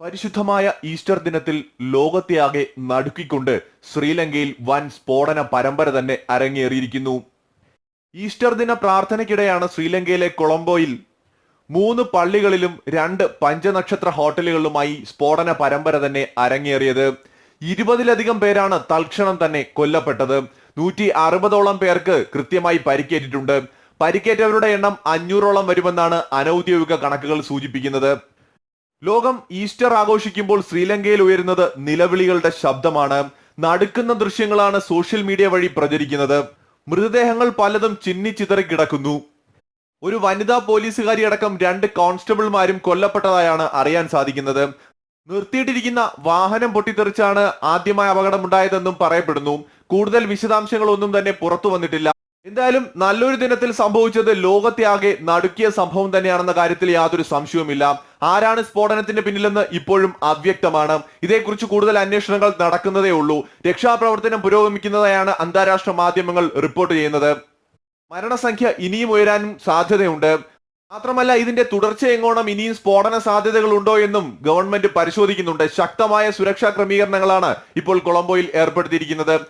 പരിശുദ്ധമായ ഈസ്റ്റർ ദിനത്തിൽ ലോകത്തെയാകെ നടുക്കിക്കൊണ്ട് ശ്രീലങ്കയിൽ വൻ സ്ഫോടന പരമ്പര തന്നെ അരങ്ങേറിയിരിക്കുന്നു. ഈസ്റ്റർ ദിന പ്രാർത്ഥനയ്ക്കിടെയാണ് ശ്രീലങ്കയിലെ കൊളംബോയിൽ മൂന്ന് പള്ളികളിലും രണ്ട് പഞ്ചനക്ഷത്ര ഹോട്ടലുകളിലുമായി സ്ഫോടന പരമ്പര തന്നെ അരങ്ങേറിയത്. ഇരുപതിലധികം പേരാണ് തൽക്ഷണം തന്നെ കൊല്ലപ്പെട്ടത്. നൂറ്റി അറുപതോളം പേർക്ക് കൃത്യമായി പരിക്കേറ്റിട്ടുണ്ട്. പരിക്കേറ്റവരുടെ എണ്ണം അഞ്ഞൂറോളം വരുമെന്നാണ് അനൌദ്യോഗിക കണക്കുകൾ സൂചിപ്പിക്കുന്നത്. ലോകം ഈസ്റ്റർ ആഘോഷിക്കുമ്പോൾ ശ്രീലങ്കയിൽ ഉയരുന്നത് നിലവിളികളുടെ ശബ്ദമാണ്. നടുക്കുന്ന ദൃശ്യങ്ങളാണ് സോഷ്യൽ മീഡിയ വഴി പ്രചരിക്കുന്നത്. മൃതദേഹങ്ങൾ പലതും ചിന്നിച്ചിതറി കിടക്കുന്നു. ഒരു വനിതാ പോലീസുകാരി അടക്കം രണ്ട് കോൺസ്റ്റബിൾമാരും കൊല്ലപ്പെട്ടതായാണ് അറിയാൻ സാധിക്കുന്നത്. നിർത്തിയിട്ടിരിക്കുന്ന വാഹനം പൊട്ടിത്തെറിച്ചാണ് ആദ്യമായ അപകടമുണ്ടായതെന്നും പറയപ്പെടുന്നു. കൂടുതൽ വിശദാംശങ്ങളൊന്നും തന്നെ പുറത്തു വന്നിട്ടില്ല. എന്തായാലും നല്ലൊരു ദിനത്തിൽ സംഭവിച്ചത് ലോകത്തെ ആകെ നടുക്കിയ സംഭവം തന്നെയാണെന്ന കാര്യത്തിൽ യാതൊരു സംശയവുമില്ല. ആരാണ് സ്ഫോടനത്തിന്റെ പിന്നിലെന്ന് ഇപ്പോഴും അവ്യക്തമാണ്. ഇതേക്കുറിച്ച് കൂടുതൽ അന്വേഷണങ്ങൾ നടക്കുന്നതേ ഉള്ളൂ. രക്ഷാപ്രവർത്തനം പുരോഗമിക്കുന്നതായാണ് അന്താരാഷ്ട്ര മാധ്യമങ്ങൾ റിപ്പോർട്ട് ചെയ്യുന്നത്. മരണസംഖ്യ ഇനിയും ഉയരാനും സാധ്യതയുണ്ട്. മാത്രമല്ല ഇതിന്റെ തുടർച്ച എങ്ങോണം ഇനിയും സ്ഫോടന സാധ്യതകൾ ഉണ്ടോ എന്നും ഗവൺമെന്റ് പരിശോധിക്കുന്നുണ്ട്. ശക്തമായ സുരക്ഷാ ക്രമീകരണങ്ങളാണ് ഇപ്പോൾ കൊളംബോയിൽ ഏർപ്പെടുത്തിയിരിക്കുന്നത്.